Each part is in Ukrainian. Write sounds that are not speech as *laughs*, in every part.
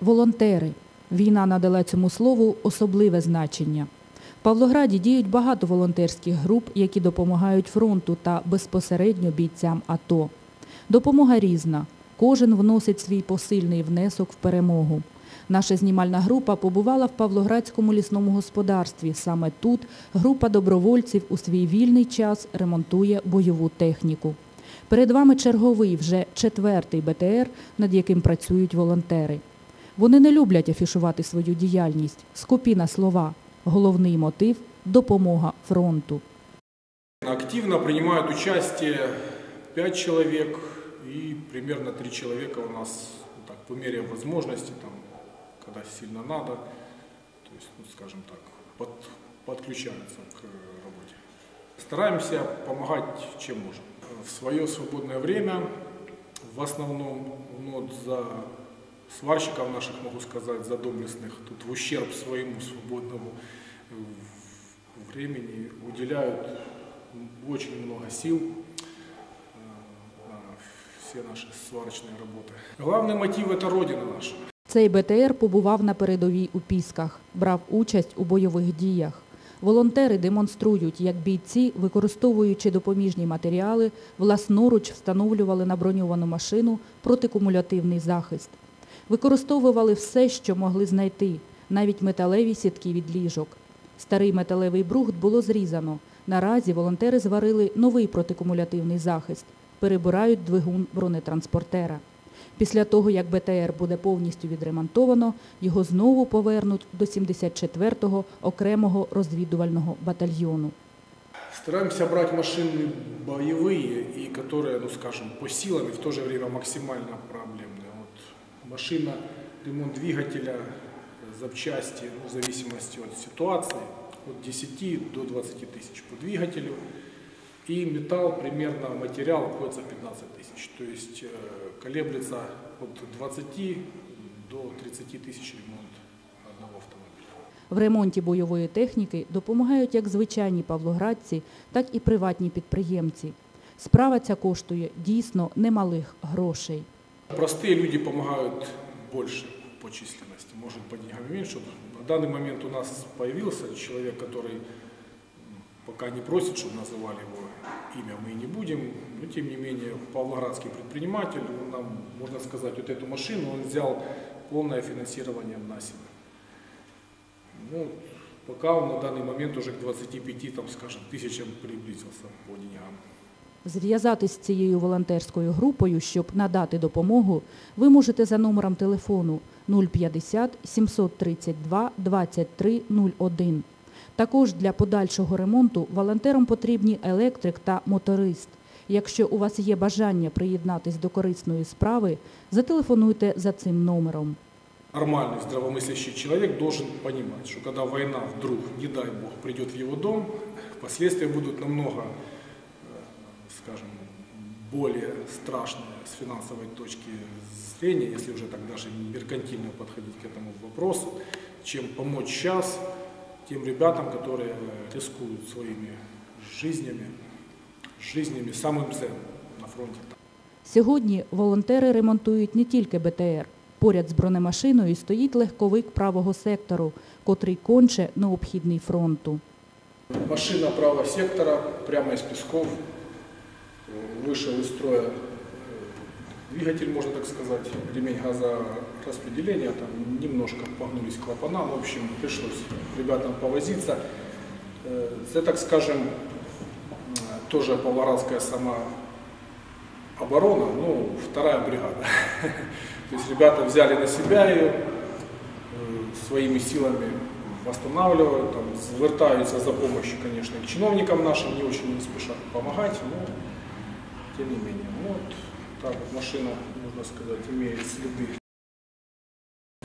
волонтери. Війна надала цьому слову особливе значення. В Павлограді діють багато волонтерських груп, які допомагають фронту та безпосередньо бійцям АТО. Допомога різна. Кожен вносить свій посильний внесок в перемогу. Наша знімальна група побувала в Павлоградському лісному господарстві. Саме тут група добровольців у свій вільний час ремонтує бойову техніку. Перед вами черговий вже четвертий БТР, над яким працюють волонтери. Вони не люблять афішувати свою діяльність, скупі на слова. Головний мотив допомога фронту. Активно принимают участие 5 человек и примерно 3 человека у нас ну, так, по мере возможности, там, когда сильно надо, то ну, скажем так, под- подключаются к работе. Стараемся помогать чем можем. В свое свободное время, в основном, ну, за сварщиков наших, могу сказать, за доблестных, тут в ущерб своему свободному э, времени уделяют очень много сил э, на все наши сварочные работы. Главный мотив – это Родина наша. Цей БТР побував на передовій у Пісках, брав участь у бойових діях. Волонтери демонструють, як бійці, використовуючи допоміжні матеріали, власноруч встановлювали на броньовану машину протикумулятивний захист. Використовували все, що могли знайти, навіть металеві сітки від ліжок. Старий металевий брухт було зрізано. Наразі волонтери зварили новий протикумулятивний захист, перебирають двигун бронетранспортера. Після того, як БТР буде повністю відремонтовано, його знову повернуть до 74-го окремого розвідувального батальйону. Стараемся брать машины боевые и которые, ну скажем, по силам и в то же время максимально проблемные. Вот машина, ремонт двигателя, запчасти, ну, в зависимости от ситуации, от 10 до 20 тысяч по двигателю. И металл, примерно материал обходится 15 тысяч. То есть э, колеблется от 20 до 30 тысяч ремонт одного автомобиля. В ремонті бойової техніки допомагають як звичайні павлоградці, так і приватні підприємці. Справа ця коштує дійсно немалих грошей. Простые люди помогают больше по численности, может по деньгам меньше. На данный момент у нас появился человек, который пока не просит, чтобы называли его имя, мы и не будем, но тем не менее павлоградский предприниматель, он нам, можно сказать, вот эту машину он взял полное финансирование на себя. Ну, пока он на данный момент уже к 25, там, скажем, тысячам приблизился по деньгам. Зв'язатись з цією волонтерською групою, щоб надати допомогу, ви можете за номером телефону 050 732 23 01. Також для подальшого ремонту волонтерам потрібні електрик та моторист. Якщо у вас є бажання приєднатись до корисної справи, зателефонуйте за цим номером. Нормальный, здравомыслящий человек должен понимать, что когда война вдруг, не дай бог, придет в его дом, последствия будут намного, э, скажем, более страшные с финансовой точки зрения, если уже так даже меркантильно подходить к этому вопросу, чем помочь сейчас тем ребятам, которые рискуют своими жизнями, жизнями самым ценным на фронте. Сьогодні волонтери ремонтують не тільки БТР. Поряд з бронемашиною стоїть легковик правого сектору, котрий конче необхідний фронту. Машина правого сектора, прямо из Песков, вышел из строя э, двигатель, можно так сказать, ремень газораспределения, там немножко погнулись клапана, в общем, пришлось ребятам повозиться. Э, Это, так скажем, э, тоже павлоградская сама оборона, ну, вторая бригада. *laughs* То есть ребята взяли на себя ее, э, своими силами восстанавливают, там, звертаются за помощью, конечно, к чиновникам нашим, не очень не спешат помогать, но тем не менее. Ну, вот так вот машина, можно сказать, имеет следы.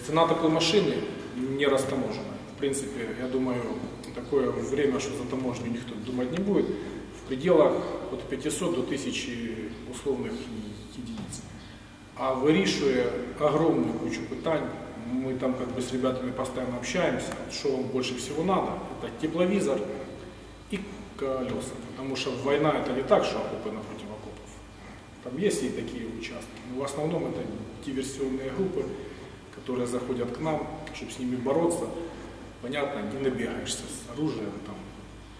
Цена такой машины не растаможена. В принципе, я думаю, такое время, что за таможню никто думать не будет, в пределах от 500 до 1000 условных единиц. А вирішує огромную кучу питань. Мы там как бы с ребятами постоянно общаемся. Что вам больше всего надо? Это тепловизор и колеса. Потому что война это не так, что окопы напротив. Там есть и такие участки. Но в основном это диверсионные группы, которые заходят к нам, чтобы с ними бороться. Понятно, не набегаешься с оружием, там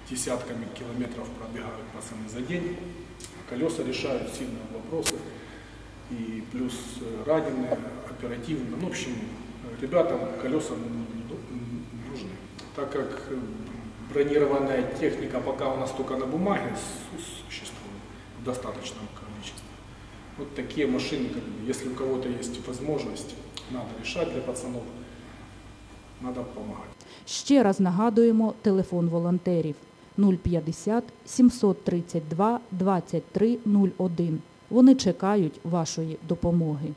десятками километров пробегают пацаны за день. Колеса решают сильные вопросы. И плюс э, раненые, оперативно. Ну, в общем, ребятам колеса ну, нужны. Так как э, бронированная техника пока у нас только на бумаге су- существует в достаточном. Вот такие машины, как бы, если у кого-то есть возможность, надо решать для пацанов, надо помогать. Ще раз нагадуємо телефон волонтерів 050 732 23 01. Вони чекають вашої допомоги.